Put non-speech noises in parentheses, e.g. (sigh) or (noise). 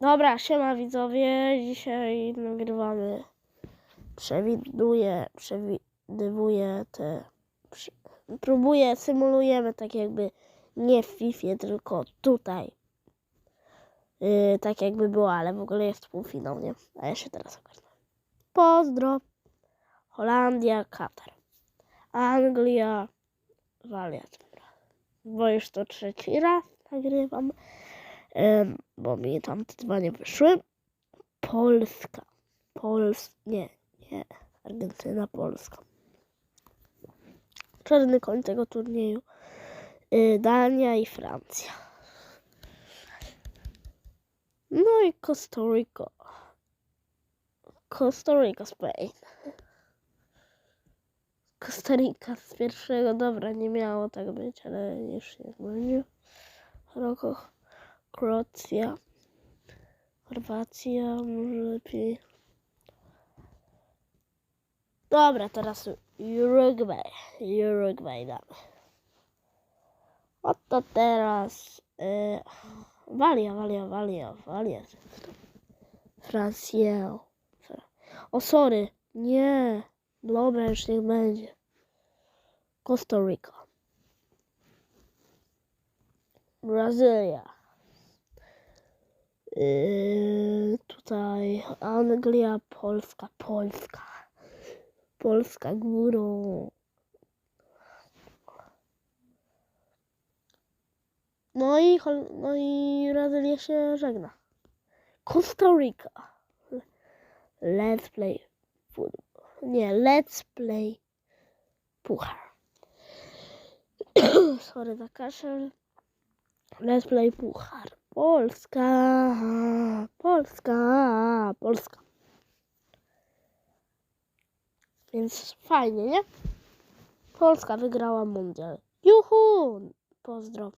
Dobra, siema widzowie. Dzisiaj nagrywamy. Przewiduję, przewidywuję te. Przy, próbuję, symulujemy tak jakby nie w FIFA, tylko tutaj. Yy, tak jakby było, ale w ogóle jest półfinał, nie? A ja się teraz ogarnę. Pozdro. Holandia, Katar. Anglia, Walia. Bo już to trzeci raz nagrywam. Bo mi tam te dwa nie wyszły. Polska. Pols... Nie, nie. Argentyna, Polska. Czarny koń tego turnieju. Y, Dania i Francja. No i Costa Rica. Costa Rica, Spain. Costa Rica z pierwszego, dobra, nie miało tak być, ale już nie będzie. Roko, Kroacja, Chorwacja, może lepiej. Dobra, teraz Uruguay. Uruguay damy. Oto teraz y, Walia, Walia, Walia, Walia. Francja. O, sorry. Nie. Dobra, już niech będzie. Costa Rica. Brazylia. Yy, tutaj Anglia, Polska, Polska. Polska górą. No i, no i Brazylia się żegna. Costa Rica. Let's play football. Nie, let's play puchar. (coughs) Sorry za kaszel. Let's play puchar. Polska, Polska, Polska. Więc fajnie, nie? Polska wygrała mundial. Juhu! Pozdro.